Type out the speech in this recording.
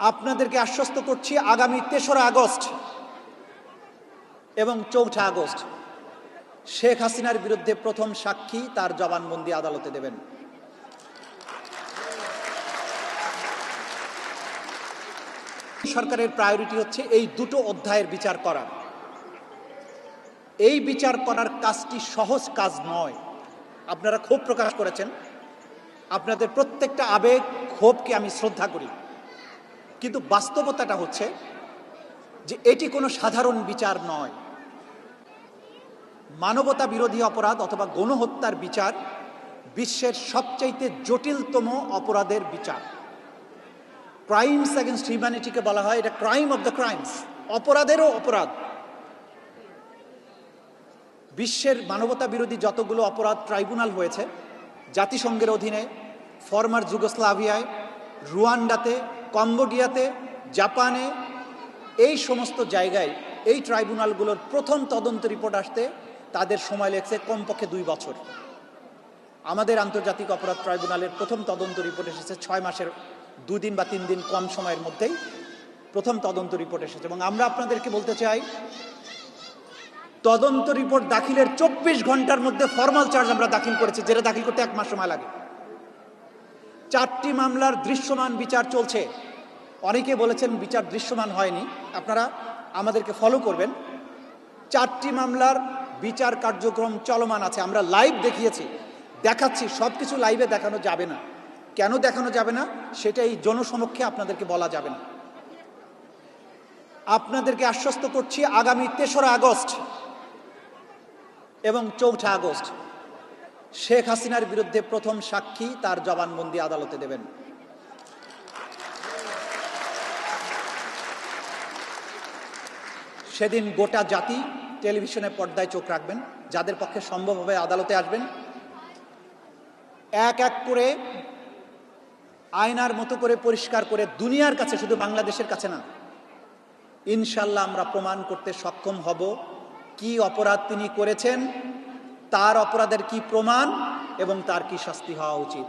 আপনাদেরকে আশ্বস্ত করছি আগামী তেসরা আগস্ট এবং চৌঠা আগস্ট শেখ হাসিনার বিরুদ্ধে প্রথম সাক্ষী তার জবানবন্দি আদালতে দেবেন। সরকারের প্রায়োরিটি হচ্ছে এই দুটো অধ্যায়ের বিচার করা। এই বিচার করার কাজটি সহজ কাজ নয়। আপনারা ক্ষোভ প্রকাশ করেছেন। আপনাদের প্রত্যেকটা আবেগ, ক্ষোভকে আমি শ্রদ্ধা করি। কিন্তু বাস্তবতাটা হচ্ছে যে এটি কোনো সাধারণ বিচার নয়। মানবতা বিরোধী অপরাধ অথবা গণহত্যার বিচার বিশ্বের সবচাইতে জটিলতম অপরাধের বিচার। ক্রাইমস অ্যাগেনস্ট হিউম্যানিটিকে বলা হয়, এটা ক্রাইম অফ দ্য ক্রাইমস অপরাধেরও অপরাধ। বিশ্বের মানবতা বিরোধী যতগুলো অপরাধ ট্রাইব্যুনাল হয়েছে, জাতিসংঘের অধীনে ফরমার যুগোস্লাভিয়ায় রুয়ান্ডাতে কম্বোডিয়াতে, জাপানে, এই সমস্ত জায়গায় এই ট্রাইব্যুনালগুলোর প্রথম তদন্ত রিপোর্ট আসতে তাদের সময় লেগেছে কমপক্ষে দুই বছর। আমাদের আন্তর্জাতিক অপরাধ ট্রাইব্যুনালের প্রথম তদন্ত রিপোর্ট এসেছে ছয় মাসের দুদিন বা তিন দিন কম সময়ের মধ্যেই প্রথম তদন্ত রিপোর্ট এসেছে। এবং আমরা আপনাদেরকে বলতে চাই, তদন্ত রিপোর্ট দাখিলের চব্বিশ ঘণ্টার মধ্যে ফর্মাল চার্জ আমরা দাখিল করেছি, যেটা দাখিল করতে এক মাস সময় লাগে। চারটি মামলার দৃশ্যমান বিচার চলছে। অনেকে বলেছেন বিচার দৃশ্যমান হয়নি। আপনারা আমাদেরকে ফলো করবেন। চারটি মামলার বিচার কার্যক্রম চলমান আছে। আমরা লাইভ দেখিয়েছি। দেখাচ্ছি। সব কিছু লাইভে দেখানো যাবে না। কেন দেখানো যাবে না? সেটা এই জনসমক্ষে আপনাদেরকে বলা যাবে না। আপনাদেরকে আশ্বস্ত করছি আগামী তেসরা আগস্ট এবং চৌঠা আগস্ট। শেখ হাসিনার বিরুদ্ধে প্রথম সাক্ষী তার জবানবন্দি আদালতে দেবেন। সেদিন গোটা জাতি টেলিভিশনের পর্দায় চোখ রাখবেন, যাদের পক্ষে সম্ভব হবে আদালতে আসবেন। এক এক করে আয়নার মতো করে পরিষ্কার করে দুনিয়ার কাছে, শুধু বাংলাদেশের কাছে না, ইনশাল্লাহ আমরা প্রমাণ করতে সক্ষম হব কি অপরাধ তিনি করেছেন তার অপরাধের কি প্রমাণ এবং তার কি শাস্তি হওয়া উচিত?